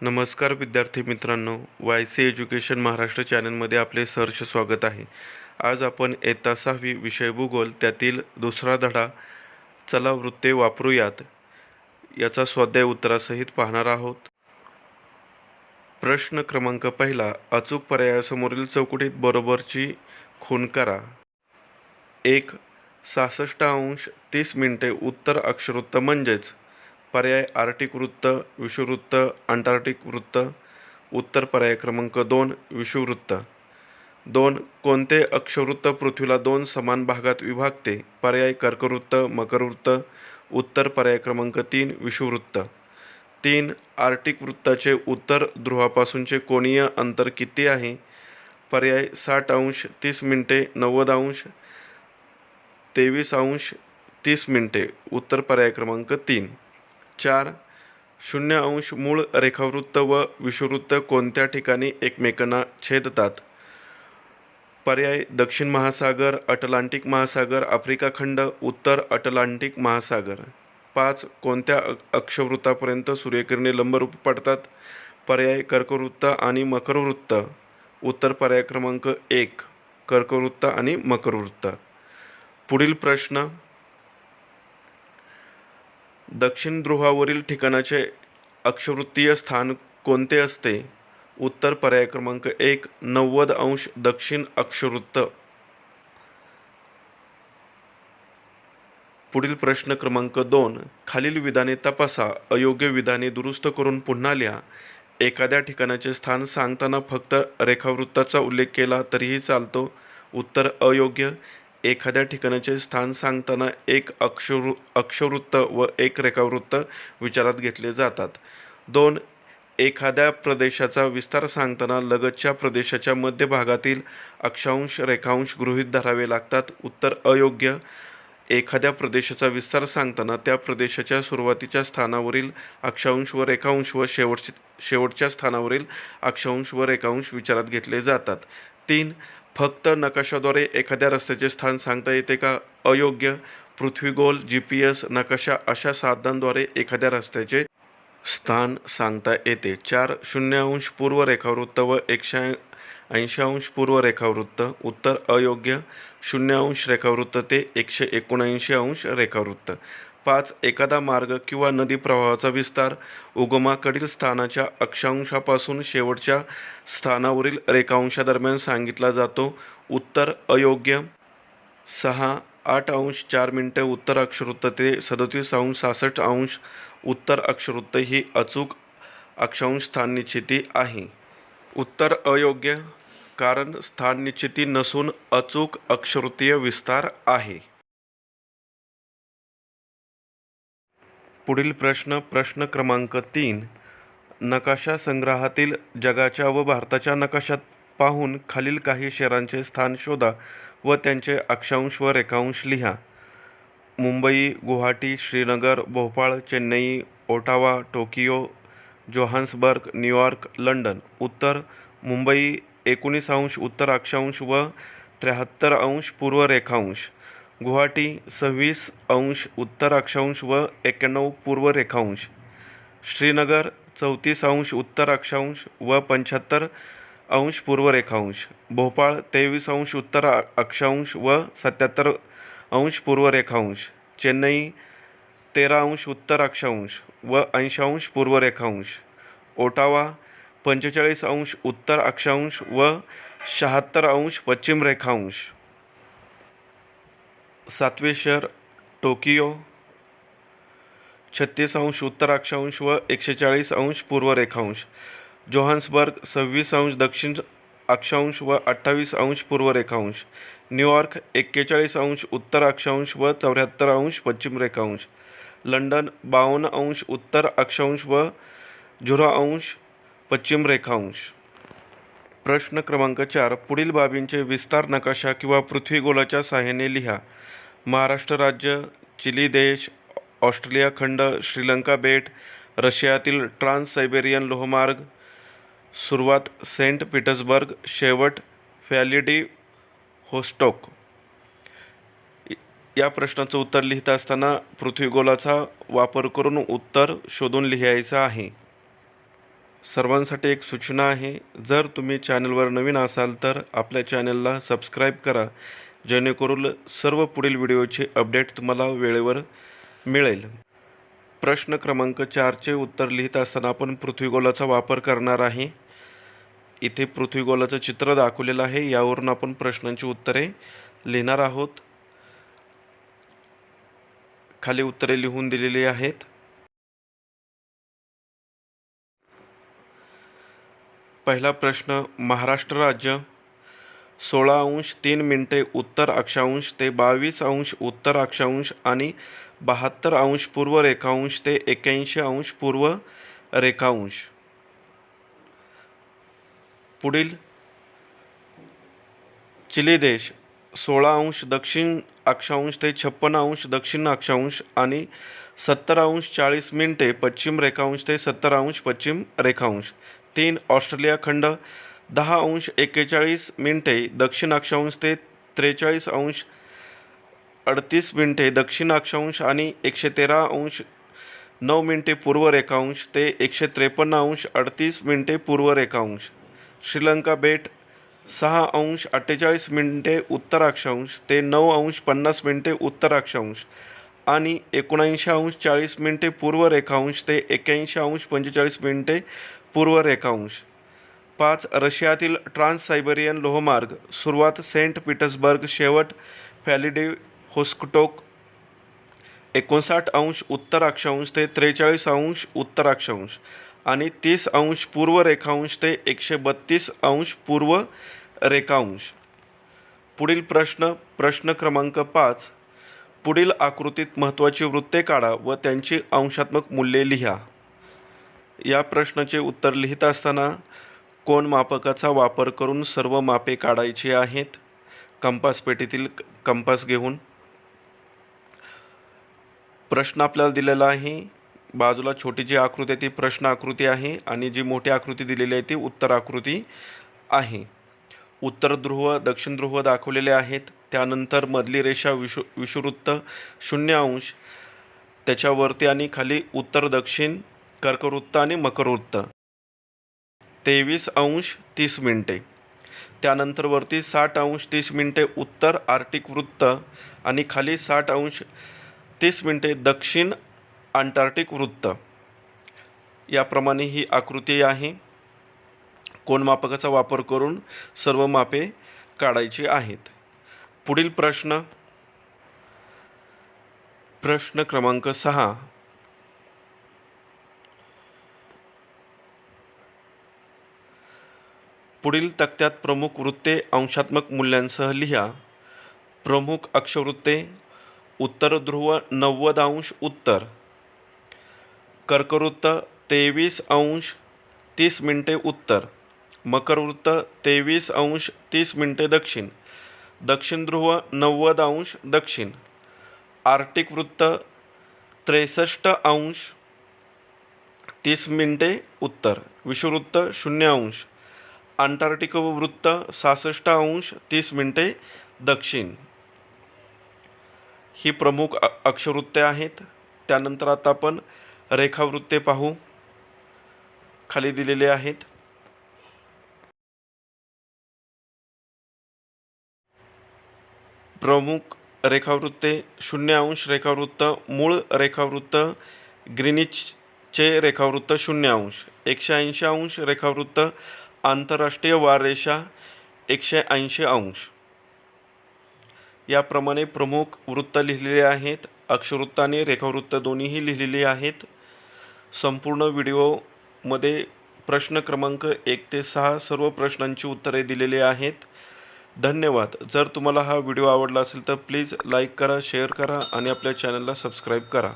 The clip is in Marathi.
नमस्कार विद्यार्थी मित्रांनो वाय सी एज्युकेशन महाराष्ट्र चॅनलमध्ये आपले सहर्ष स्वागत आहे. आज आपण इयत्ता सहावी विषय भूगोल त्यातील दुसरा धडा चला वृत्ते वापरूयात. याचा स्वाध्याय उत्तरासहित पाहणार आहोत. प्रश्न क्रमांक पहिला अचूक पर्यायासमोरील चौकटीत बरोबरची खूण करा. एक सहासष्ट अंश तीस मिनिटे उत्तर अक्षरोत्तर म्हणजेच पर्याय आर्टिक वृत्त विषुववृत्त अंटार्क्टिक वृत्त उत्तर पर्याय क्रमांक दोन विषुववृत्त. दोन कोणते अक्षवृत्त पृथ्वीला दोन समान भागात विभागते? पर्याय कर्कवृत्त मकरवृत्त. उत्तर पर्याय क्रमांक तीन विषुववृत्त. तीन आर्टिक वृत्ताचे उत्तर ध्रुवापासूनचे कोणीय अंतर किती आहे? पर्याय साठ अंश तीस मिनटे नव्वद अंश तेवीस अंश तीस मिनटे. उत्तर पर्याय क्रमांक तीन. चार शून्य अंश मूळ रेखावृत्त व विषुववृत्त कोणत्या ठिकाणी एकमेकांना छेदतात? पर्याय दक्षिण महासागर अटलांटिक महासागर आफ्रिका खंड उत्तर अटलांटिक महासागर. पाच कोणत्या अक्षवृत्तापर्यंत सूर्यकिरणे लंबरूप पडतात? पर्याय कर्कवृत्त आणि मकरवृत्त. उत्तर पर्याय क्रमांक एक कर्कवृत्त आणि मकरवृत्त. पुढील प्रश्न दक्षिण ध्रुवावरील ठिकाणाचे अक्षवृत्तीय स्थान कोणते असते? उत्तर पर्याय क्रमांक एक नव्वद अंश दक्षिण अक्षवृत्त. पुढील प्रश्न क्रमांक दोन खालील विधाने तपासा अयोग्य विधाने दुरुस्त करून पुन्हा लिहा. एखाद्या ठिकाणाचे स्थान सांगताना फक्त रेखावृत्ताचा उल्लेख केला तरीही चालतो. उत्तर अयोग्य एखाद्या ठिकाणाचे स्थान सांगताना एक अक्षर अक्षवृत्त व एक रेखावृत्त विचारात घेतले जातात. दोन एखाद्या प्रदेशाचा विस्तार सांगताना लगतच्या प्रदेशाच्या मध्यभागातील अक्षांश रेखांश गृहीत धरावे लागतात. उत्तर अयोग्य. एखाद्या प्रदेशाचा विस्तार सांगताना त्या प्रदेशाच्या सुरुवातीच्या स्थानावरील अक्षांश व रेखांश व शेवटच्या शेवटच्या स्थानावरील अक्षांश व रेखांश विचारात घेतले जातात. तीन फक्त नकाशाद्वारे एखाद्या रस्त्याचे स्थान सांगता येते का? अयोग्य. पृथ्वीगोल जी पी एस नकाशा अशा साधनांद्वारे एखाद्या रस्त्याचे स्थान सांगता येते. चार शून्य अंश पूर्व रेखावृत्त व एकशे ऐंशी अंश पूर्व रेखावृत्त उत्तर अयोग्य. शून्य अंश रेखावृत्त ते एकशे एकोणऐंशी अंश रेखावृत्त. पाच एखादा मार्ग किंवा नदी प्रवाहाचा विस्तार उगमाकडील स्थानाच्या अक्षांशापासून शेवटच्या स्थानावरील रेखांशादरम्यान सांगितला जातो. उत्तर अयोग्य सहा आठ अंश चार मिनटं उत्तर अक्षरवृत्त ते सदतीस अंश सहासष्ट अंश उत्तर अक्षरवृत्त ही अचूक अक्षांश स्थान निश्चिती आहे. उत्तर अयोग्य कारण स्थान निश्चिती नसून अचूक अक्षवृत्तीय विस्तार आहे. पुढील प्रश्न प्रश्न क्रमांक तीन. नकाशा संग्रहातील जगाच्या व भारताच्या नकाशात पाहून खालील काही शहरांचे स्थान शोधा व त्यांचे अक्षांश व रेखांश लिहा. Mumbai Guwahati Srinagar Bhopal Chennai Ottawa Tokyo Johannesburg New York London. उत्तर मुंबई एकोणीस अंश उत्तर अक्षांश व त्र्याहत्तर अंश पूर्व रेखांश. गुवाहाटी सव्वीस अंश उत्तर अक्षांश व एक्याण्णव पूर्व रेखांश. श्रीनगर चौतीस अंश उत्तर अक्षांश व पंच्याहत्तर अंश पूर्व रेखांश. भोपाळ तेवीस अंश उत्तर अक्षांश व सत्याहत्तर अंश पूर्व रेखांश. चेन्नई तेरा अंश उत्तर अक्षांश व ऐंशांश पूर्व रेखांश. ओटावा पंचेचाळीस अंश उत्तर अक्षांश व शहात्तर अंश पश्चिम रेखांश. सातवे शहर टोकियो छत्तीस अंश उत्तर अक्षांश व एकशे चाळीस अंश पूर्व रेखांश. जोहान्सबर्ग सव्वीस अंश दक्षिण अक्षांश व अठ्ठावीस अंश पूर्व रेखांश. न्यूयॉर्क एक्केचाळीस अंश उत्तर अक्षांश व चौऱ्याहत्तर अंश पश्चिम रेखांश. लंडन बावन्न अंश उत्तर अक्षांश व झुरा अंश पश्चिम रेखांश. प्रश्न क्रमांक चार पुढील बाबींचे विस्तार नकाशा किंवा पृथ्वीगोलाच्या सहाय्याने लिहा. महाराष्ट्र राज्य चिली देश ऑस्ट्रेलिया खंड श्रीलंका बेट रशियातील ट्रान्स सायबेरियन लोहमार्ग सुरुवात सेंट पीटर्सबर्ग शेवट फॅलिडी होस्टोक. या प्रश्नाचं उत्तर लिहित असताना पृथ्वीगोलाचा वापर करून उत्तर शोधून लिहायचं आहे. सर्वांसाठी एक सूचना आहे जर तुम्ही चॅनलवर नवीन असाल तर आपल्या चॅनलला सबस्क्राईब करा. जेणेकरून सर्व पुढील व्हिडिओचे अपडेट तुम्हाला वेळेवर मिळेल. प्रश्न क्रमांक चारचे उत्तर लिहित असताना आपण पृथ्वीगोलाचा वापर करणार आहे. इथे पृथ्वीगोलाचं चित्र दाखवलेलं आहे. यावरून आपण प्रश्नांची उत्तरे लिहिणार आहोत. खाली उत्तरे लिहून दिलेली आहेत. पहिला प्रश्न महाराष्ट्र राज्य सोळा अंश तीन मिनिटे उत्तर अक्षांश ते बावीस अंश उत्तर अक्षांश आणि बहात्तर अंश पूर्व रेखांश ते एक्याऐंशी अंश पूर्व रेखांश. पुढील. चिली देश सोळा अंश दक्षिण अक्षांश ते छप्पन अंश दक्षिण अक्षांश आणि सत्तर अंश चाळीस मिनिटे पश्चिम रेखांश ते सत्तर अंश पश्चिम रेखांश. तीन ऑस्ट्रेलिया खंड दहा अंश एक्केचाळीस मिनटे दक्षिण अक्षांश ते त्रेचाळीस अंश अडतीस मिनटे दक्षिण अक्षांश आणि एकशे तेरा अंश नऊ मिनटे पूर्व रेखांश ते एकशे त्रेपन्न अंश अडतीस मिनटे पूर्व रेखांश. श्रीलंका बेट सहा अंश अठ्ठेचाळीस मिनटे उत्तर अक्षांश ते नऊ अंश पन्नास मिनटे उत्तर अक्षांश आणि एकोणऐंशी अंश चाळीस मिनटे पूर्व रेखांश ते एक्याऐंशी अंश पंचेचाळीस मिनिटे पूर्व रेखांश. पाच रशियातील ट्रान्स सायबेरियन लोहमार्ग सुरुवात सेंट पीटर्सबर्ग शेवट फॅलिडे होस्कटोक एकोणसाठ अंश उत्तर अक्षांश ते त्रेचाळीस अंश उत्तर अक्षांश आणि तीस अंश पूर्व रेखांश ते एकशे बत्तीस अंश पूर्व रेखांश. पुढील प्रश्न प्रश्न क्रमांक पाच. पुढील आकृतीत महत्त्वाची वृत्ते काढा व त्यांची अंशात्मक मूल्ये लिहा. या प्रश्नाचे उत्तर लिहित असताना कोण मापकाचा वापर करून सर्व मापे काढायची आहेत? कंपास पेटीतील क- कंपास घेऊन. प्रश्न आपल्याला दिलेला आहे. बाजूला छोटी जी आकृती आहे ती प्रश्न आकृती आहे आणि जी मोठी आकृती दिलेली आहे ती उत्तर आकृती आहे. उत्तर ध्रुव दक्षिण ध्रुव दाखवलेले आहेत. त्यानंतर मधली रेषा विषु विषुवृत्त शून्य अंश. त्याच्यावरती आणि खाली उत्तर दक्षिण कर्कवृत्त आणि मकरवृत्त. तेवीस अंश तीस मिनटे. त्यानंतर वरती साठ अंश तीस मिनटे उत्तर आर्टिक वृत्त आणि खाली साठ अंश तीस मिनटे दक्षिण अंटार्क्टिक वृत्त. याप्रमाणे ही आकृती आहे. कोणमापकाचा वापर करून सर्व मापे काढायची आहेत. पुढील प्रश्न. प्रश्न क्रमांक सहा. पुढील तक्त्यात प्रमुख वृत्ते अंशात्मक मूल्यांसह लिहा. प्रमुख अक्षवृत्ते उत्तर ध्रुव नव्वद अंश उत्तर. कर्कवृत्त तेवीस अंश तीस मिनटे उत्तर. मकरवृत्त तेवीस अंश तीस मिनटे दक्षिण. दक्षिण ध्रुव नव्वद अंश दक्षिण. आर्टिक वृत्त त्रेसष्ट अंश तीस मिनटे उत्तर. विषुवृत्त शून्य अंश. अंटार्क्टिक वृत्त सहासष्ट अंश तीस मिनिटे दक्षिण. ही प्रमुख अ- अक्षवृत्ते आहेत. त्यानंतर आता आपण रेखावृत्ते पाहू. खाली दिलेले आहेत. प्रमुख रेखावृत्ते शून्य अंश रेखावृत्त मूळ रेखावृत्त ग्रीनिचचे रेखावृत्त शून्य अंश एकशे ऐंशी अंश रेखावृत्त आंतरराष्ट्रीय वाररेषा एकशे ऐंशी अंश. याप्रमाणे प्रमुख वृत्त लिहिलेले आहेत. अक्षवृत्त आणि रेखावृत्त दोन्हीही लिहिलेली आहेत. संपूर्ण व्हिडिओमध्ये प्रश्न क्रमांक एक ते सहा सर्व प्रश्नांची उत्तरे दिलेली आहेत. धन्यवाद. जर तुम्हाला हा व्हिडिओ आवडला असेल तर प्लीज लाईक करा शेअर करा आणि आपल्या चॅनलला सबस्क्राईब करा.